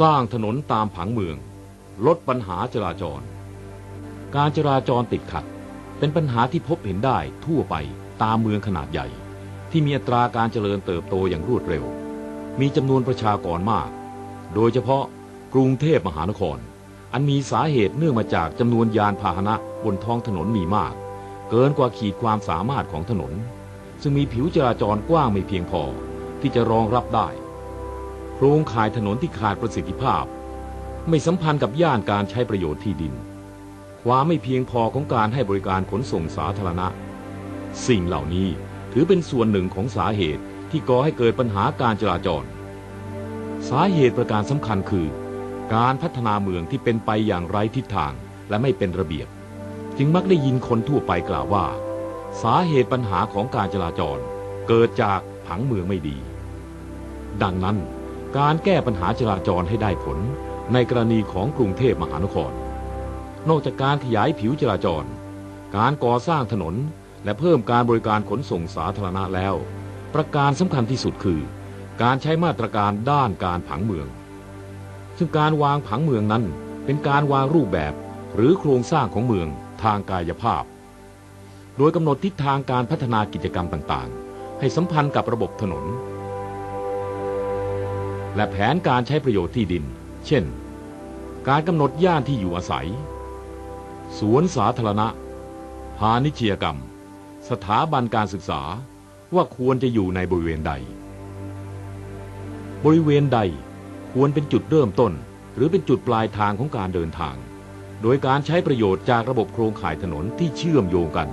สร้างถนนตามผังเมือง ลดปัญหาจราจร การจราจรติดขัด เป็นปัญหาที่พบเห็นได้ทั่วไปตามเมืองขนาดใหญ่ ที่มีอัตราการเจริญเติบโตอย่างรวดเร็ว มีจำนวนประชากรมาก โดยเฉพาะกรุงเทพมหานคร อันมีสาเหตุเนื่องมาจากจำนวนยานพาหนะบนท้องถนนมีมาก เกินกว่าขีดความสามารถของถนน ซึ่งมีผิวจราจรกว้างไม่เพียงพอที่จะรองรับได้ โครงข่ายถนนที่ขาดประสิทธิภาพ ไม่สัมพันธ์กับย่านการใช้ประโยชน์ที่ดิน ความไม่เพียงพอของการให้บริการขนส่งสาธารณะ สิ่งเหล่านี้ถือเป็นส่วนหนึ่งของสาเหตุที่ก่อให้เกิดปัญหาการจราจร สาเหตุประการสำคัญคือ การพัฒนาเมืองที่เป็นไปอย่างไร้ทิศทางและไม่เป็นระเบียบ จึงมักได้ยินคนทั่วไปกล่าวว่า สาเหตุปัญหาของการจราจร เกิดจากผังเมืองไม่ดี ดังนั้น การแก้ปัญหาจราจรให้ได้ผลในกรณีของกรุงเทพมหานคร นอกจากการขยายผิวจราจร การก่อสร้างถนนและเพิ่มการบริการขนส่งสาธารณะแล้ว ประการสำคัญที่สุดคือ การใช้มาตรการด้านการผังเมือง ซึ่งการวางผังเมืองนั้นเป็นการวางรูปแบบหรือโครงสร้างของเมืองทางกายภาพ โดยกำหนดทิศทางการพัฒนากิจกรรมต่างๆ ให้สัมพันธ์กับระบบถนน และแผนการใช้ประโยชน์ที่ดิน เช่น การกำหนดย่านที่อยู่อาศัย สวนสาธารณะ พาณิชยกรรม สถาบันการศึกษาว่าควรจะอยู่ในบริเวณใด บริเวณใดควรเป็นจุดเริ่มต้น หรือเป็นจุดปลายทางของการเดินทาง โดยการใช้ประโยชน์จากระบบโครงข่ายถนนที่เชื่อมโยงกัน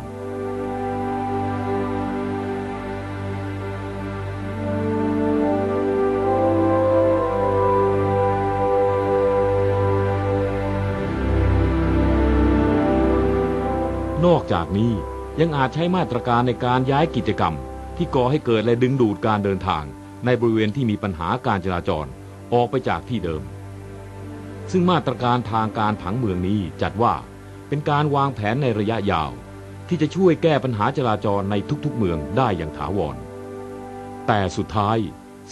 นอกจากนี้ยังอาจใช้มาตรการในการย้ายกิจกรรม ที่ก่อให้เกิดและดึงดูดการเดินทาง ในบริเวณที่มีปัญหาการจราจรออกไปจากที่เดิม ซึ่งมาตรการทางการผังเมืองนี้จัดว่าเป็นการวางแผนในระยะยาว ที่จะช่วยแก้ปัญหาจราจรในทุกๆเมืองได้อย่างถาวร แต่สุดท้าย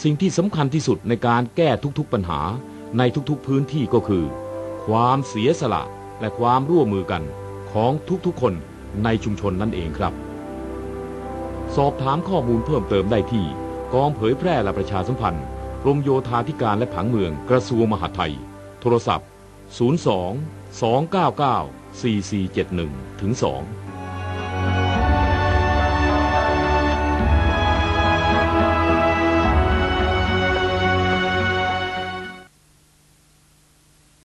สิ่งที่สำคัญที่สุดในการแก้ทุกๆปัญหาในทุกๆพื้นที่ก็คือ ความเสียสละและความร่วมมือกัน ของทุกๆคนในชุมชนนั่นเองครับ สอบถามข้อมูลเพิ่มเติมได้ที่กองเผยแพร่และประชาสัมพันธ์กรมโยธาธิการและผังเมืองกระทรวงมหาดไทย โทรศัพท์ 02 299 4471ถึง2